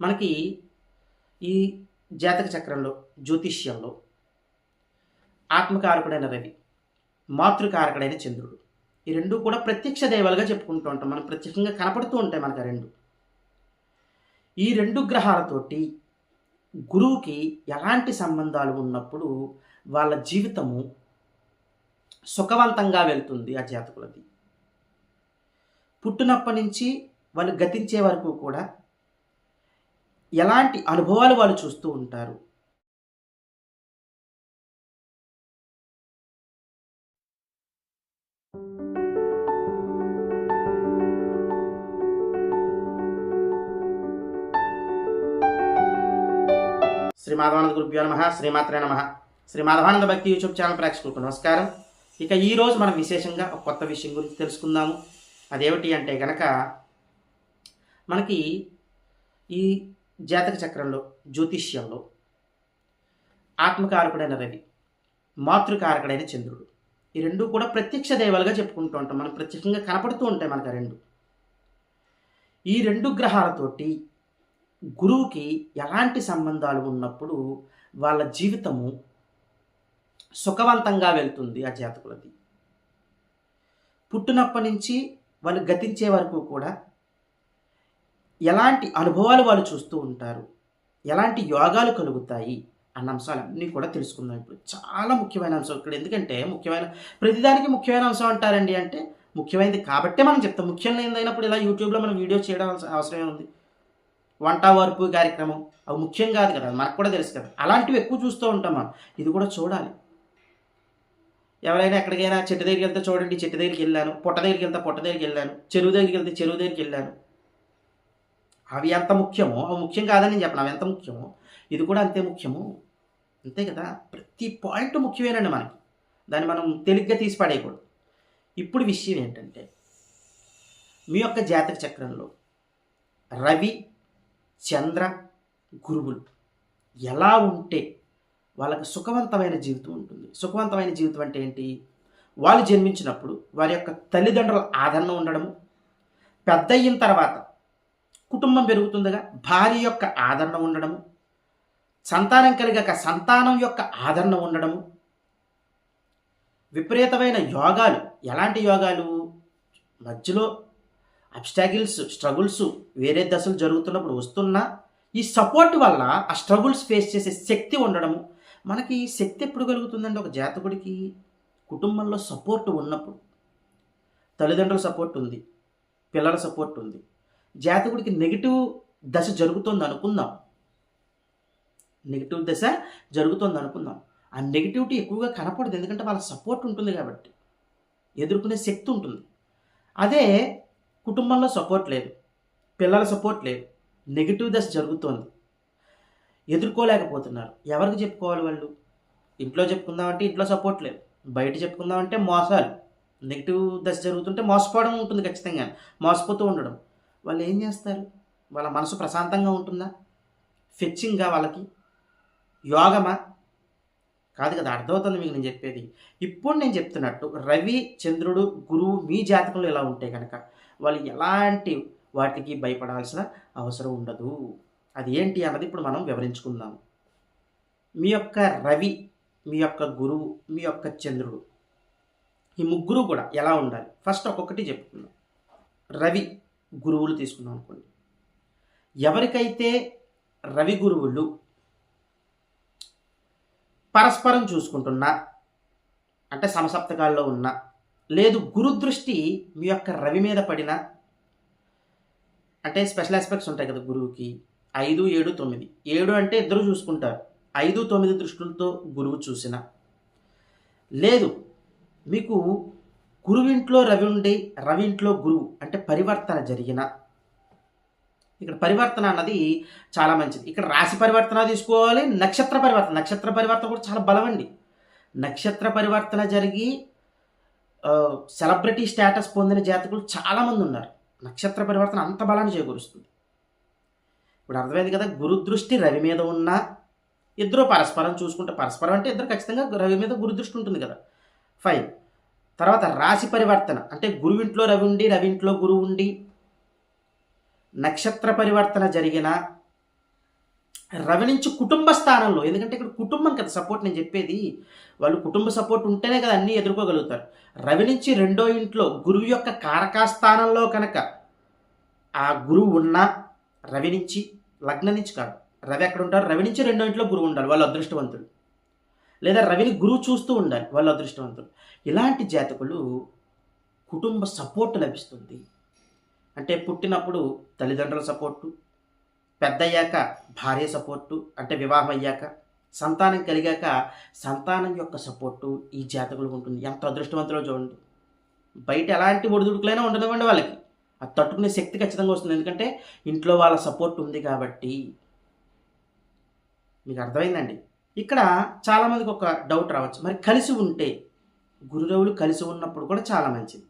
మనకి ఈ జాతక చక్రంలో జ్యోతిష్యంలో ఆత్మకారకుడైన రవి మాతృకారకుడైన చంద్రుడు. ఈ రెండు కూడా ప్రత్యక్ష దైవాలుగా చెప్పుకుంటూ ఉంటాం. మనం ప్రత్యక్షంగా కనపడుతూ ఉంటాయి మనకు రెండు. ఈ రెండు గ్రహాలతోటి గురువుకి ఎలాంటి సంబంధాలు ఉన్నప్పుడు వాళ్ళ జీవితము సుఖవంతంగా వెళ్తుంది ఆ జాతకులది. పుట్టినప్పటి నుంచి వాళ్ళు గతించే వరకు కూడా ఎలాంటి అనుభవాలు వాళ్ళు చూస్తూ ఉంటారు? శ్రీ మాధవానంద గురుభ్యో నమ. శ్రీమాత్రే నమ. శ్రీ మాధవానంద భక్తి యూట్యూబ్ ఛానల్ ప్రేక్షకులకు నమస్కారం. ఇక ఈరోజు మనం విశేషంగా ఒక కొత్త విషయం గురించి తెలుసుకుందాము. అదేమిటి అంటే కనుక మనకి ఈ జాతక చక్రంలో జ్యోతిష్యంలో ఆత్మకారకుడైన రవి మాతృకారకుడైన చంద్రుడు. ఈ రెండు కూడా ప్రత్యక్ష దేవాలుగా చెప్పుకుంటూ ఉంటాం. మనం ప్రత్యక్షంగా కనపడుతూ ఉంటాయి మనకు రెండు. ఈ రెండు గ్రహాలతోటి గురువుకి ఎలాంటి సంబంధాలు ఉన్నప్పుడు వాళ్ళ జీవితము సుఖవంతంగా వెళ్తుంది ఆ జాతకులది. పుట్టినప్పటి నుంచి వాళ్ళు గతించే వరకు కూడా ఎలాంటి అనుభవాలు వాళ్ళు చూస్తూ ఉంటారు? ఎలాంటి యోగాలు కలుగుతాయి? అన్న అంశాలన్నీ కూడా తెలుసుకుందాం ఇప్పుడు. చాలా ముఖ్యమైన అంశం ఇక్కడ. ఎందుకంటే ముఖ్యమైన ప్రతిదానికి ముఖ్యమైన అంశం అంటారండి అంటే ముఖ్యమైనది కాబట్టే మనం చెప్తాం. ముఖ్యం లేదైనప్పుడు ఇలా యూట్యూబ్లో మనం వీడియో చేయడం అవసరం ఉంది. వంట వార్పు కార్యక్రమం. అవి ముఖ్యం కాదు కదా. మనకు కూడా తెలుసు కదా. అలాంటివి ఎక్కువ చూస్తూ ఉంటాం మనం. ఇది కూడా చూడాలి. ఎవరైనా ఎక్కడికైనా చెట్టు దగ్గరికి వెళ్తే చూడండి చెట్టు దగ్గరికి వెళ్ళాను పొట్ట దగ్గరికి వెళ్తే పొట్ట దగ్గరికి వెళ్ళాను చెరువు దగ్గరికి వెళ్తే చెరువు దగ్గరికి వెళ్ళాను. అవి ఎంత ముఖ్యమో అవి ముఖ్యం కాదని నేను చెప్పను అవి ఎంత ముఖ్యమో ఇది కూడా అంతే ముఖ్యము. అంతే కదా? ప్రతి పాయింట్ ముఖ్యమేనండి మనకి. దాన్ని మనం తేలిగ్గా తీసి పడేయకూడదు. ఇప్పుడు విషయం ఏంటంటే మీ యొక్క జాతక చక్రంలో రవి చంద్ర గురువులు ఎలా ఉంటే వాళ్ళకి సుఖవంతమైన జీవితం ఉంటుంది. సుఖవంతమైన జీవితం అంటే ఏంటి? వాళ్ళు జన్మించినప్పుడు వారి యొక్క తల్లిదండ్రుల ఆదరణ ఉండడము పెద్ద అయిన తర్వాత కుటుంబం పెరుగుతుందిగా భార్య యొక్క ఆదరణ ఉండడము సంతానం కలిగాక సంతానం యొక్క ఆదరణ ఉండడము విపరీతమైన యోగాలు. ఎలాంటి యోగాలు? మధ్యలో అబ్స్టాగిల్స్ స్ట్రగుల్స్ వేరే దశలు జరుగుతున్నప్పుడు వస్తున్న ఈ సపోర్ట్ వల్ల ఆ స్ట్రగుల్స్ ఫేస్ చేసే శక్తి ఉండడము. మనకి ఈ శక్తి ఎప్పుడు కలుగుతుందండి? ఒక జాతకుడికి కుటుంబంలో సపోర్ట్ ఉన్నప్పుడు. తల్లిదండ్రుల సపోర్ట్ ఉంది పిల్లల సపోర్ట్ ఉంది. జాతకుడికి నెగిటివ్ దశ జరుగుతుంది అనుకుందాం. నెగిటివ్ దశ జరుగుతుంది అనుకుందాం. ఆ నెగిటివిటీ ఎక్కువగా కనపడదు ఎందుకంటే వాళ్ళ సపోర్ట్ ఉంటుంది కాబట్టి. ఎదుర్కొనే శక్తి ఉంటుంది. అదే కుటుంబంలో సపోర్ట్ లేదు పిల్లల సపోర్ట్ లేదు నెగిటివ్ దశ జరుగుతోంది. ఎదుర్కోలేకపోతున్నారు. ఎవరికి చెప్పుకోవాలి వాళ్ళు? ఇంట్లో చెప్పుకుందామంటే ఇంట్లో సపోర్ట్ లేదు. బయట చెప్పుకుందామంటే మోసాలు. నెగిటివ్ దశ జరుగుతుంటే మోసపోవడం ఉంటుంది ఖచ్చితంగా. మోసపోతూ ఉండడం. వాళ్ళు ఏం చేస్తారు? వాళ్ళ మనసు ప్రశాంతంగా ఉంటుందా? ఫెచ్చింగ్గా వాళ్ళకి? యోగమా? కాదు కదా అర్థమవుతుంది మీకు నేను చెప్పేది. ఇప్పుడు నేను చెప్తున్నట్టు రవి చంద్రుడు గురువు మీ జాతకంలో ఎలా ఉంటే కనుక వాళ్ళు ఎలాంటి వాటికి భయపడాల్సిన అవసరం ఉండదు. అది ఏంటి అన్నది ఇప్పుడు మనం వివరించుకుందాం. మీ యొక్క రవి మీ యొక్క గురువు మీ యొక్క చంద్రుడు ఈ ముగ్గురు కూడా ఎలా ఉండాలి? ఫస్ట్ ఒక్కొక్కటి చెప్పుకుందాం. రవి గురువులు తీసుకున్నాం అనుకోండి. ఎవరికైతే రవి గురువులు పరస్పరం చూసుకుంటున్నా అంటే సమసప్తకాల్లో ఉన్నా లేదు గురుదృష్టి మీ యొక్క రవి మీద పడిన అంటే స్పెషల్ ఆస్పెక్ట్స్ ఉంటాయి కదా గురువుకి ఐదు ఏడు తొమ్మిది. ఏడు అంటే ఇద్దరు చూసుకుంటారు. ఐదు తొమ్మిది దృష్టిలతో గురువు చూసిన. లేదు మీకు గురువింట్లో రవి ఉండి రవింట్లో గురువు అంటే పరివర్తన జరిగిన. ఇక్కడ పరివర్తన అన్నది చాలా మంచిది. ఇక్కడ రాశి పరివర్తన తీసుకోవాలి నక్షత్ర పరివర్తన. నక్షత్ర పరివర్తన కూడా చాలా బలమండి నక్షత్ర పరివర్తన జరిగి సెలబ్రిటీ స్టేటస్ పొందిన జాతకులు చాలామంది ఉన్నారు. నక్షత్ర పరివర్తన అంత బలాన్ని చేకూరుస్తుంది. ఇప్పుడు అర్థమైంది కదా గురుదృష్టి రవి మీద ఉన్న ఇద్దరు పరస్పరం చూసుకుంటే పరస్పరం అంటే ఇద్దరు ఖచ్చితంగా రవి మీద గురుదృష్టి ఉంటుంది కదా. ఫైన్. తర్వాత రాశి పరివర్తన. అంటే గురువింట్లో రవి ఉండి రవింట్లో గురువు ఉండి నక్షత్ర పరివర్తన జరిగిన రవి నుంచి కుటుంబ స్థానంలో ఎందుకంటే ఇక్కడ కుటుంబం కదా సపోర్ట్ నేను చెప్పేది. వాళ్ళు కుటుంబ సపోర్ట్ ఉంటేనే కదా అన్నీ ఎదుర్కోగలుగుతారు. రవి నుంచి రెండో ఇంట్లో గురువు యొక్క కారకాస్థానంలో కనుక ఆ గురువు ఉన్న రవి నుంచి లగ్నం నుంచి కాదు రవి ఎక్కడ ఉంటారు? రవి నుంచి రెండో ఇంట్లో గురువు ఉండాలి వాళ్ళు అదృష్టవంతులు. లేదా రవిని గురువు చూస్తూ ఉండాలి వాళ్ళు అదృష్టవంతులు ఇలాంటి జాతకులు కుటుంబ సపోర్ట్ లభిస్తుంది. అంటే పుట్టినప్పుడు తల్లిదండ్రుల సపోర్టు పెద్దయ్యాక భార్య సపోర్టు అంటే వివాహం అయ్యాక సంతానం కలిగాక సంతానం యొక్క సపోర్టు ఈ జాతకులకు ఉంటుంది. ఎంత అదృష్టవంతులో చూడండి. బయట ఎలాంటి ఒడిదుడుకులైనా ఉండనివ్వండి వాళ్ళకి. అది తట్టుకునే శక్తి ఖచ్చితంగా వస్తుంది. ఎందుకంటే ఇంట్లో వాళ్ళ సపోర్ట్ ఉంది కాబట్టి. మీకు అర్థమైందండి? ఇక్కడ చాలామందికి ఒక డౌట్ రావచ్చు. మరి కలిసి ఉంటే గురురవులు కలిసి ఉన్నప్పుడు కూడా చాలా మంచిది.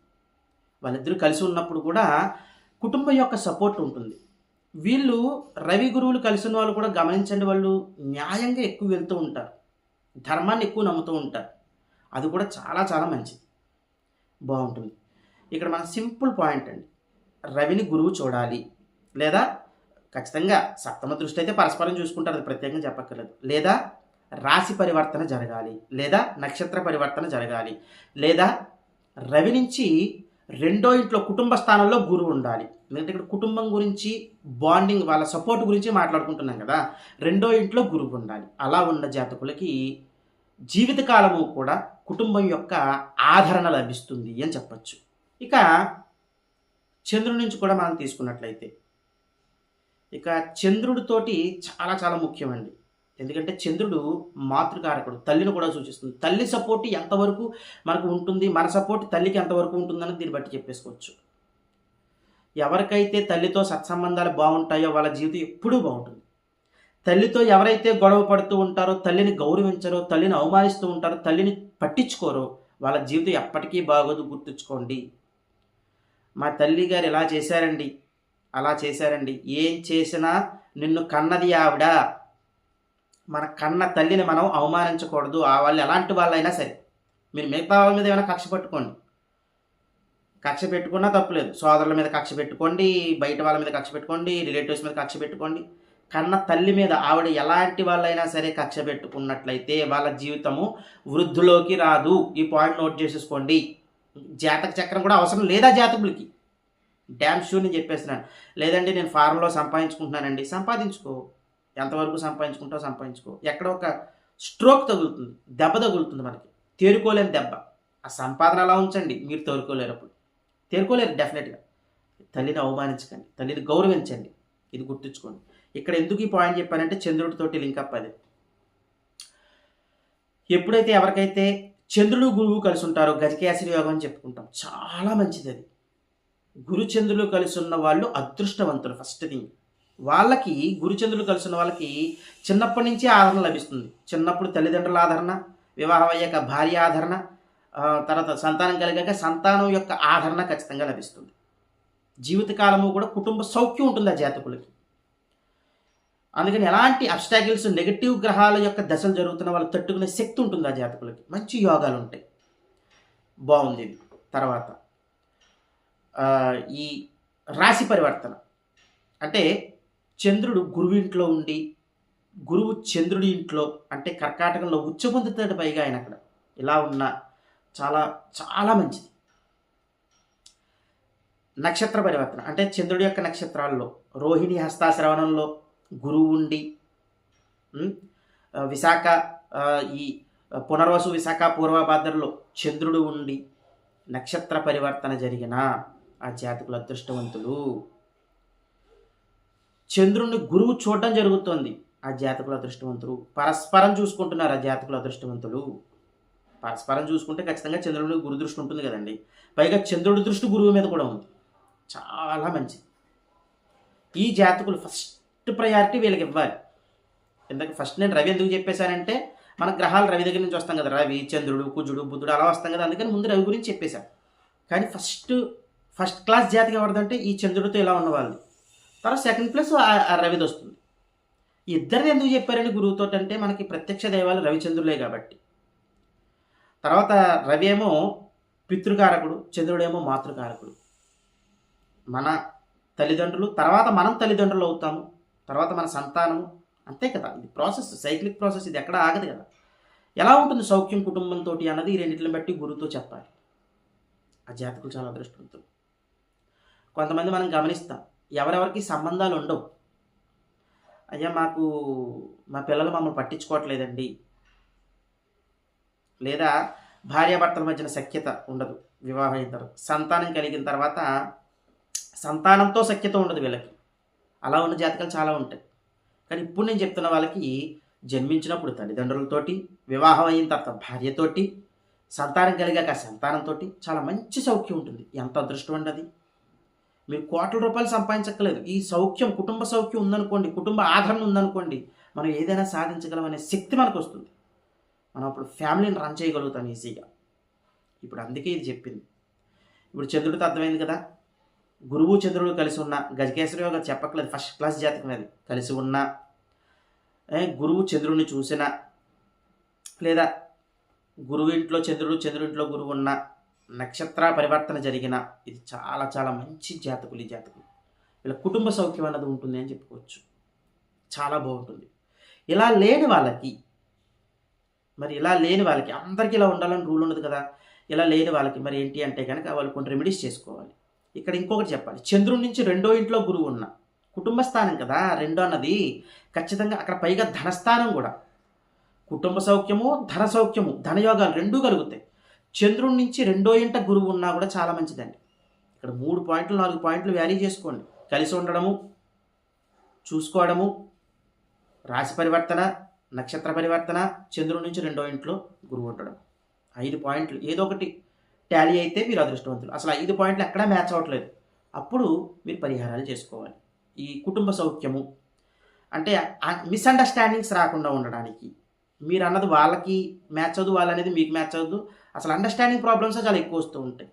వాళ్ళిద్దరూ కలిసి ఉన్నప్పుడు కూడా కుటుంబం యొక్క సపోర్ట్ ఉంటుంది. వీళ్ళు రవి గురువులు కలిసిన వాళ్ళు కూడా గమనించండి వాళ్ళు న్యాయంగా ఎక్కువ వెళ్తూ ఉంటారు. ధర్మాన్ని ఎక్కువ నమ్ముతూ ఉంటారు. అది కూడా చాలా చాలా మంచిది. బాగుంటుంది. ఇక్కడ మన సింపుల్ పాయింట్ అండి. రవిని గురువు చూడాలి. లేదా ఖచ్చితంగా సప్తమ దృష్టి అయితే పరస్పరం చూసుకుంటారు అది ప్రత్యేకంగా చెప్పక్కర్లేదు. లేదా రాశి పరివర్తన జరగాలి లేదా నక్షత్ర పరివర్తన జరగాలి లేదా రవి నుంచి రెండో ఇంట్లో కుటుంబ స్థానంలో గురువు ఉండాలి. ఎందుకంటే ఇక్కడ కుటుంబం గురించి బాండింగ్ వాళ్ళ సపోర్ట్ గురించి మాట్లాడుకుంటున్నాం కదా. రెండో ఇంట్లో గురువు ఉండాలి. అలా ఉన్న జాతకులకి జీవితకాలము కూడా కుటుంబం యొక్క ఆదరణ లభిస్తుంది అని చెప్పచ్చు. ఇక చంద్రుడి నుంచి కూడా మనం తీసుకున్నట్లయితే ఇక చంద్రుడితోటి చాలా చాలా ముఖ్యమండి. ఎందుకంటే చంద్రుడు మాతృకారకుడు తల్లిని కూడా సూచిస్తుంది. తల్లి సపోర్ట్ ఎంతవరకు మనకు ఉంటుంది మన సపోర్ట్ తల్లికి ఎంతవరకు ఉంటుందని దీన్ని బట్టి చెప్పేసుకోవచ్చు. ఎవరికైతే తల్లితో సత్సంబంధాలు బాగుంటాయో వాళ్ళ జీవితం ఎప్పుడూ బాగుంటుంది. తల్లితో ఎవరైతే గొడవ పడుతూ ఉంటారో తల్లిని గౌరవించరో తల్లిని అవమానిస్తూ ఉంటారో తల్లిని పట్టించుకోరో వాళ్ళ జీవితం ఎప్పటికీ బాగోదు గుర్తుంచుకోండి. మా తల్లి గారు ఇలా చేశారండి అలా చేశారండి ఏం చేసినా నిన్ను కన్నది ఆవిడ. మన కన్న తల్లిని మనం అవమానించకూడదు. ఆ వాళ్ళు ఎలాంటి వాళ్ళైనా సరే. మీరు మిగతా వాళ్ళ మీద ఏమైనా కక్ష పట్టుకోండి. కక్ష పెట్టుకున్నా తప్పులేదు. సోదరుల మీద కక్ష పెట్టుకోండి. బయట వాళ్ళ మీద కక్ష పెట్టుకోండి. రిలేటివ్స్ మీద కక్ష పెట్టుకోండి. కన్న తల్లి మీద ఆవిడ ఎలాంటి వాళ్ళైనా సరే కక్ష పెట్టుకున్నట్లయితే వాళ్ళ జీవితము వృద్ధులోకి రాదు. ఈ పాయింట్ నోట్ చేసేసుకోండి. జాతక చక్రం కూడా అవసరం లేదా జాతకులకి? డ్యామ్ షూ నేను చెప్పేస్తున్నాను. లేదండి నేను ఫారెన్లో సంపాదించుకుంటున్నానండి. సంపాదించుకో. ఎంతవరకు సంపాదించుకుంటావు సంపాదించుకో. ఎక్కడ ఒక స్ట్రోక్ తగులుతుంది దెబ్బ తగులుతుంది మనకి. తేరుకోలేని దెబ్బ. ఆ సంపాదన అలా ఉంచండి మీరు తేరుకోలేరు అప్పుడు తేరుకోలేరు డెఫినెట్గా తల్లిని అవమానించకండి తల్లిని గౌరవించండి. ఇది గుర్తుంచుకోండి. ఇక్కడ ఎందుకు ఈ పాయింట్ చెప్పానంటే చంద్రుడితోటి లింకప్ అది. ఎప్పుడైతే ఎవరికైతే చంద్రుడు గురువు కలిసి ఉంటారో గజకేసరి యోగం అని చెప్పుకుంటాం. చాలా మంచిది అది. గురుచంద్రులు కలిసి ఉన్న వాళ్ళు అదృష్టవంతులు ఫస్ట్ థింగ్ వాళ్ళకి గురుచంద్రులు కలిసిన వాళ్ళకి చిన్నప్పటి నుంచే ఆదరణ లభిస్తుంది. చిన్నప్పుడు తల్లిదండ్రుల ఆదరణ వివాహం అయ్యాక భార్య ఆదరణ తర్వాత సంతానం కలిగాక సంతానం యొక్క ఆదరణ ఖచ్చితంగా లభిస్తుంది. జీవితకాలము కూడా కుటుంబ సౌఖ్యం ఉంటుంది ఆ జాతకులకి. అందుకని ఎలాంటి అబ్స్టాకిల్స్ నెగిటివ్ గ్రహాల యొక్క దశలు జరుగుతున్న వాళ్ళు తట్టుకునే శక్తి ఉంటుంది ఆ జాతకులకి. మంచి యోగాలు ఉంటాయి. బాగుంది తర్వాత ఈ రాశి పరివర్తన. అంటే చంద్రుడు గురువు ఇంట్లో ఉండి గురువు చంద్రుడి ఇంట్లో అంటే కర్కాటకంలో ఉచ్చ పొందుతాడు పైగా ఆయన అక్కడ. ఇలా ఉన్న చాలా చాలా మంచిది. నక్షత్ర పరివర్తన అంటే చంద్రుడి యొక్క నక్షత్రాల్లో రోహిణి హస్తాశ్రవణంలో గురువు ఉండి విశాఖ ఈ పునర్వసు విశాఖ పూర్వభాద్రలో చంద్రుడు ఉండి నక్షత్ర పరివర్తన జరిగిన ఆ జాతకులు అదృష్టవంతులు. చంద్రుడిని గురువు చూడటం జరుగుతోంది. ఆ జాతకులు అదృష్టవంతులు పరస్పరం చూసుకుంటున్నారు. ఆ జాతకులు అదృష్టవంతులు పరస్పరం చూసుకుంటే ఖచ్చితంగా చంద్రుడికి గురు దృష్టి ఉంటుంది కదండి. పైగా చంద్రుడి దృష్టి గురువు మీద కూడా ఉంది. చాలా మంచిది. ఈ జాతకులు ఫస్ట్ ప్రయారిటీ వీళ్ళకి ఇవ్వాలి. ఎందుకంటే ఫస్ట్ నేను రవి ఎందుకు చెప్పేశానంటే మన గ్రహాలు రవి దగ్గర నుంచి వస్తాం కదా రవి చంద్రుడు కుజుడు బుద్ధుడు అలా వస్తాం కదా అందుకని ముందు రవి గురించి చెప్పేశాను. కానీ ఫస్ట్ ఫస్ట్ క్లాస్ జాతకం ఎవరిదంటే ఈ చంద్రుడితో ఇలా ఉన్నవాళ్ళు తర్వాత సెకండ్ ప్లస్ ఆ రవిది వస్తుంది ఇద్దరిని ఎందుకు చెప్పారని గురువుతో అంటే మనకి ప్రత్యక్ష దైవాలు రవిచంద్రులే కాబట్టి. తర్వాత రవి ఏమో పితృకారకుడు చంద్రుడేమో మాతృకారకుడు. మన తల్లిదండ్రులు తర్వాత మనం తల్లిదండ్రులు అవుతాము తర్వాత మన సంతానము. అంతే కదా ఇది ప్రాసెస్ సైక్లిక్ ప్రాసెస్ ఇది ఎక్కడ ఆగదు కదా. ఎలా ఉంటుంది సౌఖ్యం కుటుంబంతో అన్నది ఈ రెండింటిని బట్టి గురువుతో చెప్పాలి. ఆ జాతకులు చాలా అదృష్టవంతులు. కొంతమంది మనం గమనిస్తాం. ఎవరెవరికి సంబంధాలు ఉండవు అయ్యా మాకు మా పిల్లలు మమ్మల్ని పట్టించుకోవట్లేదండి. లేదా భార్యాభర్తల మధ్యన సఖ్యత ఉండదు వివాహం అయిన తర్వాత. సంతానం కలిగిన తర్వాత సంతానంతో సఖ్యత ఉండదు వీళ్ళకి. అలా ఉన్న జాతకాలు చాలా ఉంటాయి. కానీ ఇప్పుడు నేను చెప్తున్న వాళ్ళకి జన్మించినప్పుడు తల్లిదండ్రులతోటి వివాహం అయిన తర్వాత భార్యతోటి సంతానం కలిగాక సంతానంతో చాలా మంచి సౌఖ్యం ఉంటుంది. ఎంత అదృష్టం అండి అది? మీరు కోట్ల రూపాయలు సంపాదించక్కలేదు ఈ సౌఖ్యం కుటుంబ సౌఖ్యం ఉందనుకోండి కుటుంబ ఆదరణ ఉందనుకోండి మనం ఏదైనా సాధించగలం అనే శక్తి మనకు వస్తుంది మనం అప్పుడు ఫ్యామిలీని రన్ చేయగలుగుతాం ఈజీగా. ఇప్పుడు అందుకే ఇది చెప్పింది. ఇప్పుడు చంద్రుడితో అర్థమైంది కదా. గురువు చంద్రుడు కలిసి ఉన్న గజకేశ్వరి యోగా చెప్పట్లేదు ఫస్ట్ క్లాస్ జాతకం అది. కలిసి ఉన్న గురువు చంద్రుడిని చూసిన లేదా గురువు ఇంట్లో చంద్రుడు చంద్రుడింట్లో గురువు ఉన్నా నక్షత్ర పరివర్తన జరిగిన ఇది చాలా చాలా మంచి జాతకులు ఈ జాతకులు. వీళ్ళ కుటుంబ సౌఖ్యం అన్నది ఉంటుంది అని చెప్పుకోవచ్చు. చాలా బాగుంటుంది. ఇలా లేని వాళ్ళకి మరి ఇలా లేని వాళ్ళకి అందరికీ ఇలా ఉండాలని రూల్ ఉండదు కదా. ఇలా లేని వాళ్ళకి మరి ఏంటి అంటే కనుక వాళ్ళు కొన్ని రెమెడీస్ చేసుకోవాలి. ఇక్కడ ఇంకొకటి చెప్పాలి. చంద్రుడి నుంచి రెండో ఇంట్లో గురువు ఉన్న కుటుంబ స్థానం కదా రెండో అన్నది ఖచ్చితంగా అక్కడ పైగా ధనస్థానం కూడా. కుటుంబ సౌఖ్యము ధన సౌఖ్యము ధనయోగాలు రెండూ కలుగుతాయి. చంద్రుడి నుంచి రెండో ఇంట గురువు ఉన్నా కూడా చాలా మంచిదండి. ఇక్కడ మూడు పాయింట్లు నాలుగు పాయింట్లు వ్యాలీ చేసుకోండి. కలిసి ఉండడము చూసుకోవడము రాశి పరివర్తన నక్షత్ర పరివర్తన చంద్రుడి నుంచి రెండో ఇంట్లో గురువు ఉండడం. ఐదు పాయింట్లు ఏదో ఒకటి టాలీ అయితే మీరు అదృష్టవంతులు. అసలు ఐదు పాయింట్లు ఎక్కడా మ్యాచ్ అవ్వట్లేదు. అప్పుడు మీరు పరిహారాలు చేసుకోవాలి. ఈ కుటుంబ సౌఖ్యము అంటే మిస్అండర్స్టాండింగ్స్ రాకుండా ఉండడానికి మీరు అన్నది వాళ్ళకి మ్యాచ్ అవ్వదు వాళ్ళు అనేది మీకు మ్యాచ్ అవ్వదు అసలు అండర్స్టాండింగ్ ప్రాబ్లమ్స్ చాలా ఎక్కువ వస్తూ ఉంటాయి.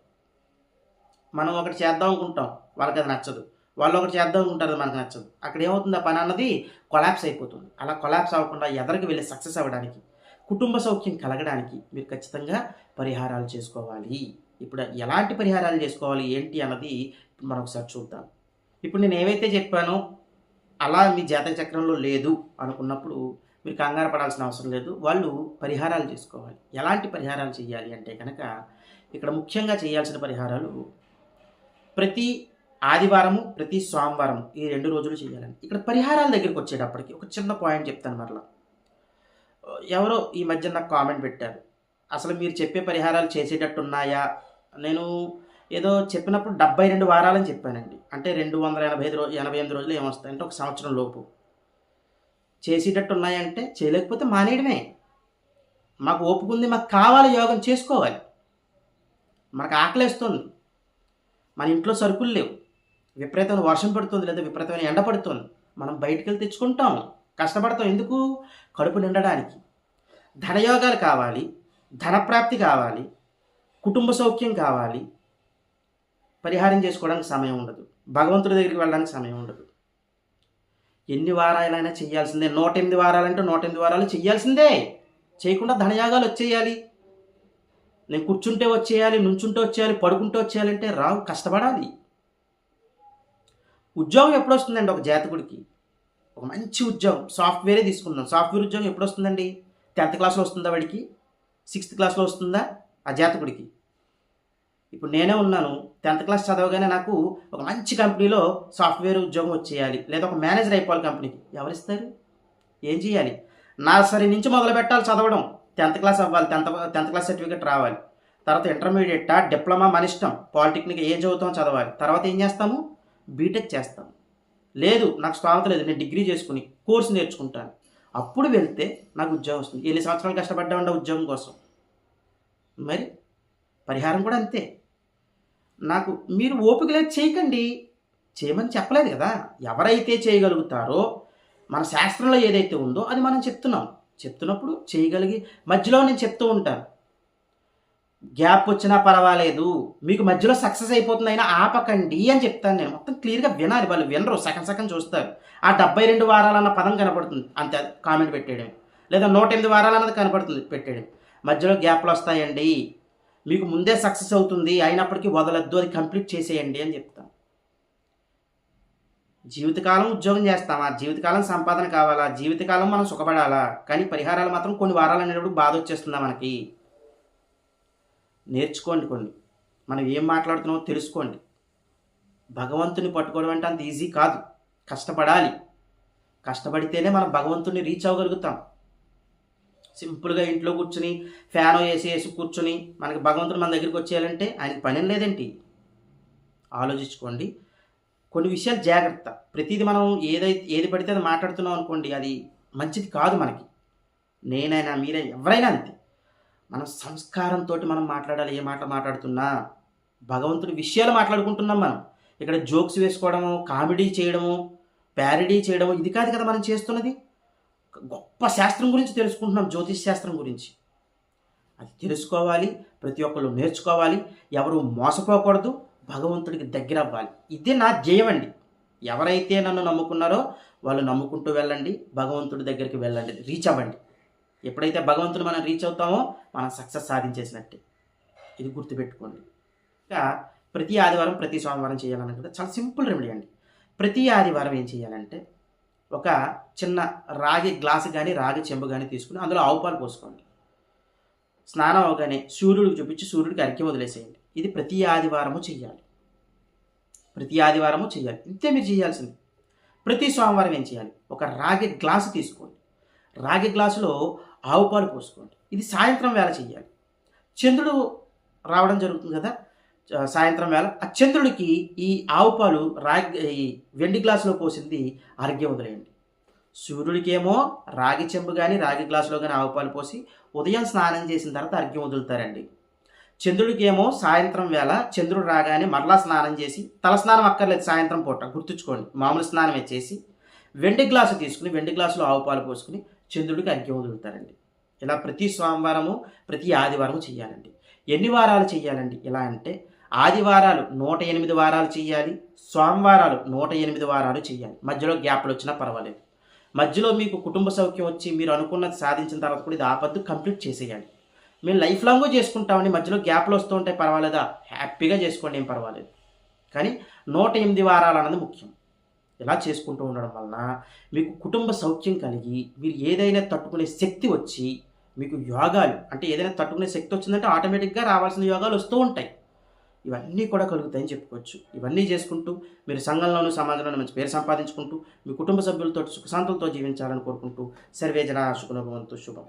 మనం ఒకటి చేద్దాం అనుకుంటాం వాళ్ళకి అది నచ్చదు. వాళ్ళు ఒకటి చేద్దాం అనుకుంటారు అది మనకు నచ్చదు. అక్కడ ఏమవుతుంది ఆ పని అన్నది కొలాప్స్ అయిపోతుంది. అలా కొలాప్స్ అవ్వకుండా ఎదరికి వెళ్ళి సక్సెస్ అవ్వడానికి కుటుంబ సౌఖ్యం కలగడానికి మీరు ఖచ్చితంగా పరిహారాలు చేసుకోవాలి. ఇప్పుడు ఎలాంటి పరిహారాలు చేసుకోవాలి ఏంటి అన్నది మనం ఒకసారి చూద్దాం. ఇప్పుడు నేను ఏవైతే చెప్పానో అలా మీ జాతక చక్రంలో లేదు అనుకున్నప్పుడు మీరు కంగారు పడాల్సిన అవసరం లేదు. వాళ్ళు పరిహారాలు చేసుకోవాలి. ఎలాంటి పరిహారాలు చేయాలి అంటే కనుక ఇక్కడ ముఖ్యంగా చేయాల్సిన పరిహారాలు ప్రతి ఆదివారము ప్రతి సోమవారం ఈ రెండు రోజులు చేయాలండి ఇక్కడ పరిహారాల దగ్గరికి వచ్చేటప్పటికి ఒక చిన్న పాయింట్ చెప్తాను మరలా. ఎవరో ఈ మధ్య నాకు కామెంట్ పెట్టారు. అసలు మీరు చెప్పే పరిహారాలు చేసేటట్టు ఉన్నాయా నేను ఏదో చెప్పినప్పుడు డెబ్బై రెండు వారాలని చెప్పానండి. అంటే రెండు వందల ఎనభై ఐదు రోజు ఎనభై ఎనిమిది రోజులు ఏమొస్తాయంటే ఒక సంవత్సరం లోపు. చేసేటట్టు ఉన్నాయంటే చేయలేకపోతే మానేయడమే. మాకు ఓపుకుంది మాకు కావాలి యోగం చేసుకోవాలి. మనకు ఆకలేస్తుంది మన ఇంట్లో సరుకులు లేవు. విపరీతమైన వర్షం పడుతుంది లేదా విపరీతమైన ఎండ పడుతుంది. మనం బయటికి వెళ్ళి తెచ్చుకుంటాం కష్టపడతాం. ఎందుకు? కడుపు నిండడానికి. ధనయోగాలు కావాలి ధనప్రాప్తి కావాలి కుటుంబ సౌఖ్యం కావాలి. పరిహారం చేసుకోవడానికి సమయం ఉండదు. భగవంతుడి దగ్గరికి వెళ్ళడానికి సమయం ఉండదు. ఎన్ని వారాలైనా చేయాల్సిందే. నూట ఎనిమిది వారాలంటే నూట ఎనిమిది వారాలు చేయాల్సిందే. చేయకుండా ధనయాగాలు వచ్చేయాలి. నేను కూర్చుంటే వచ్చేయాలి నుంచుంటే వచ్చేయాలి పడుకుంటే వచ్చేయాలంటే రావు కష్టపడాలి. ఉద్యోగం ఎప్పుడు వస్తుందండి ఒక జాతకుడికి? ఒక మంచి ఉద్యోగం. సాఫ్ట్వేరే తీసుకుందాం. సాఫ్ట్వేర్ ఉద్యోగం ఎప్పుడు వస్తుందండి టెన్త్ క్లాస్లో వస్తుందా వాడికి? సిక్స్త్ క్లాస్లో వస్తుందా? ఆ జాతకుడికి. ఇప్పుడు నేనే ఉన్నాను టెన్త్ క్లాస్ చదవగానే నాకు ఒక మంచి కంపెనీలో సాఫ్ట్వేర్ ఉద్యోగం వచ్చేయాలి లేదా ఒక మేనేజర్ అయిపోవాలి కంపెనీకి. ఎవరిస్తారు ఏం చేయాలి? నర్సరీ నుంచి మొదలు పెట్టాలి చదవడం. టెన్త్ క్లాస్ అవ్వాలి టెన్త్ టెన్త్ క్లాస్ సర్టిఫికేట్ రావాలి. తర్వాత ఇంటర్మీడియట్ డిప్లొమా మన ఇష్టం. పాలిటెక్నిక్ ఏం చదువుతామో చదవాలి. తర్వాత ఏం చేస్తాము? బీటెక్ చేస్తాం లేదు నాకు స్థామత లేదు నేను డిగ్రీ చేసుకుని కోర్సు నేర్చుకుంటాను. అప్పుడు వెళ్తే నాకు ఉద్యోగం వస్తుంది. ఎన్ని సంవత్సరాలు కష్టపడ్డా ఉద్యోగం కోసం? మరి? పరిహారం కూడా అంతే. నాకు మీరు ఓపిక లేదు చేయకండి. చేయమని చెప్పలేదు కదా. ఎవరైతే చేయగలుగుతారో మన శాస్త్రంలో ఏదైతే ఉందో అది మనం చెప్తున్నాం. చెప్తున్నప్పుడు చేయగలిగి మధ్యలో నేను చెప్తూ ఉంటాను. గ్యాప్ వచ్చినా పర్వాలేదు. మీకు మధ్యలో సక్సెస్ అయిపోతుంది అయినా ఆపకండి అని చెప్తాను నేను. మొత్తం క్లియర్గా వినాలి వాళ్ళు వినరు. సగం సగం చూస్తారు. ఆ డెబ్బై రెండు వారాలన్న పదం కనపడుతుంది. అంతే కామెంట్ పెట్టేయడం లేదా నూట ఎనిమిది వారాలు అన్నది కనపడుతుంది పెట్టేయడం మధ్యలో గ్యాప్లు వస్తాయండి. మీకు ముందే సక్సెస్ అవుతుంది అయినప్పటికీ వదలద్దు అది కంప్లీట్ చేసేయండి అని చెప్తాం. జీవితకాలం ఉద్యోగం చేస్తామా జీవితకాలం సంపాదన కావాలా జీవితకాలం మనం సుఖపడాలా? కానీ పరిహారాలు మాత్రం కొన్ని వారాలు అనేటప్పుడు బాధ వచ్చేస్తుందా మనకి? నేర్చుకోండి కొన్ని. మనం ఏం మాట్లాడుతున్నామో తెలుసుకోండి. భగవంతుని పట్టుకోవడం అంటే అంత ఈజీ కాదు. కష్టపడాలి. కష్టపడితేనే మనం భగవంతుని రీచ్ అవ్వగలుగుతాం. సింపుల్గా ఇంట్లో కూర్చుని ఫ్యాన్ వేసి వేసి కూర్చుని మనకి భగవంతుడు మన దగ్గరికి వచ్చేయాలంటే ఆయనకి పని లేదేంటి? ఆలోచించుకోండి. కొన్ని విషయాలు జాగ్రత్త. ప్రతిదీ మనం ఏదైతే ఏది పడితే అది మాట్లాడుతున్నాం అనుకోండి అది మంచిది కాదు మనకి. నేనైనా మీరైనా ఎవరైనా అంతే. మనం సంస్కారంతో మనం మాట్లాడాలి ఏ మాట మాట్లాడుతున్నా భగవంతుడి విషయాలు మాట్లాడుకుంటున్నాం మనం. ఇక్కడ జోక్స్ వేసుకోవడము కామెడీ చేయడము ప్యారడీ చేయడము ఇది కాదు కదా మనం చేస్తున్నది. గొప్ప శాస్త్రం గురించి తెలుసుకుంటున్నాం జ్యోతిష్ శాస్త్రం గురించి. అది తెలుసుకోవాలి ప్రతి ఒక్కళ్ళు నేర్చుకోవాలి ఎవరు మోసపోకూడదు భగవంతుడికి దగ్గర అవ్వాలి. ఇదే నా ధ్యేయం అండి. ఎవరైతే నన్ను నమ్ముకున్నారో వాళ్ళు నమ్ముకుంటూ వెళ్ళండి భగవంతుడి దగ్గరికి వెళ్ళండి రీచ్ అవ్వండి. ఎప్పుడైతే భగవంతుడు మనం రీచ్ అవుతామో మనం సక్సెస్ సాధించేసినట్టే. ఇది గుర్తుపెట్టుకోండి. ఇంకా ప్రతి ఆదివారం ప్రతి సోమవారం చేయాలన్న కదా చాలా సింపుల్ రెమెడీ అండి. ప్రతి ఆదివారం ఏం చేయాలంటే ఒక చిన్న రాగి గ్లాసు కానీ రాగి చెంబు కానీ తీసుకుని అందులో ఆవు పాలు పోసుకోండి. స్నానం అవగానే సూర్యుడికి చూపించి సూర్యుడికి అర్ఘ్యం వదిలేసేయండి. ఇది ప్రతి ఆదివారము చెయ్యాలి. ప్రతి ఆదివారము చేయాలి ఇంతే మీరు చేయాల్సింది. ప్రతి సోమవారం ఏం చేయాలి? ఒక రాగి గ్లాసు తీసుకోండి. రాగి గ్లాసులో ఆవు పాలు పోసుకోండి. ఇది సాయంత్రం వేళ చేయాలి చంద్రుడు రావడం జరుగుతుంది కదా? సాయంత్రం వేళ ఆ చంద్రుడికి ఈ ఆవు పాలు రాగి ఈ వెండి గ్లాసులో పోసింది అర్ఘ్యం వదిలేయండి. సూర్యుడికేమో రాగి చెంబు కానీ రాగి గ్లాసులో కానీ ఆవు పాలు పోసి ఉదయం స్నానం చేసిన తర్వాత అర్ఘ్యం వదులుతారండి. చంద్రుడికేమో సాయంత్రం వేళ చంద్రుడు రాగానే మరలా స్నానం చేసి తల స్నానం అక్కర్లేదు సాయంత్రం పూట గుర్తుంచుకోండి మామూలు స్నానం చేసి వెండి గ్లాసు తీసుకుని వెండి గ్లాసులో ఆవు పాలు పోసుకుని చంద్రుడికి అర్ఘ్యం వదులుతారండి. ఇలా ప్రతి సోమవారము ప్రతి ఆదివారము చేయాలండి ఎన్ని వారాలు చేయాలండి ఇలా అంటే ఆదివారాలు నూట ఎనిమిది వారాలు చేయాలి సోమవారాలు నూట ఎనిమిది వారాలు చేయాలి. మధ్యలో గ్యాప్లు వచ్చినా పర్వాలేదు. మధ్యలో మీకు కుటుంబ సౌఖ్యం వచ్చి మీరు అనుకున్నది సాధించిన తర్వాత కూడా ఇది ఆపద్దు కంప్లీట్ చేసేయాలి. మేము లైఫ్ లాంగ్ చేసుకుంటామని మధ్యలో గ్యాప్లు వస్తూ ఉంటాయి పర్వాలేదా? హ్యాపీగా చేసుకోండి ఏం పర్వాలేదు. కానీ నూట ఎనిమిది వారాలు అన్నది ముఖ్యం. ఇలా చేసుకుంటూ ఉండడం వలన మీకు కుటుంబ సౌఖ్యం కలిగి మీరు ఏదైనా తట్టుకునే శక్తి వచ్చి మీకు యోగాలు అంటే ఏదైనా తట్టుకునే శక్తి వచ్చిందంటే ఆటోమేటిక్గా రావాల్సిన యోగాలు వస్తూ ఉంటాయి. ఇవన్నీ కూడా కలుగుతాయని చెప్పుకోవచ్చు. ఇవన్నీ చేసుకుంటూ మీరు సంఘంలోనూ సమాజంలోనూ మంచి పేరు సంపాదించుకుంటూ మీ కుటుంబ సభ్యులతో సుఖశాంతులతో జీవించాలని కోరుకుంటూ సర్వేజన శుభనభవంతు శుభం.